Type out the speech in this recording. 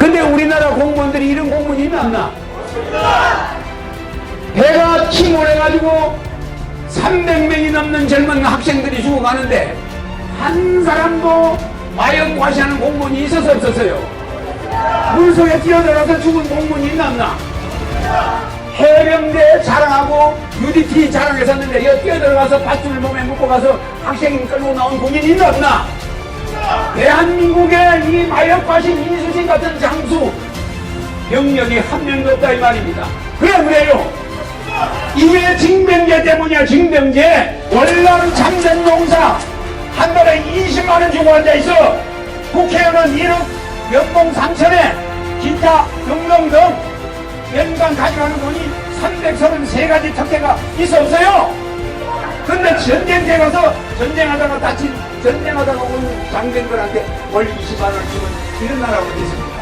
근데 우리나라 공무원들이 이런 공무원이 있나? 배가 침몰해가지고 300명이 넘는 젊은 학생들이 죽어가는데 한 사람도 마약 과시하는 공무원이 있어서 없었어요. 물속에 뛰어들어서 죽은 공무원이 있나? 해병대 자랑하고 UDT 자랑했었는데 여기 뛰어들어가서 밧줄을 몸에 묶고 가서 학생 끌고 나온 군인이 있나 없나? 대한민국의 이 마약과신 이수진 같은 장수 병력이 한 명도 없다 이 말입니다. 그래 그래요. 이게 징병제 때문이야 징병제. 월남 참전 용사 한 달에 20만 원 주고 앉아 있어. 국회의원은 1억 연봉 3천에 기타 등등 등 연간 가져가는 돈이 333가지 특혜가 있어 없어요? 근데 전쟁터에 가서 전쟁하다가 다친 전쟁하다가 온 장병들한테 월 20만 원 주면 이런 나라가 어디 있습니까?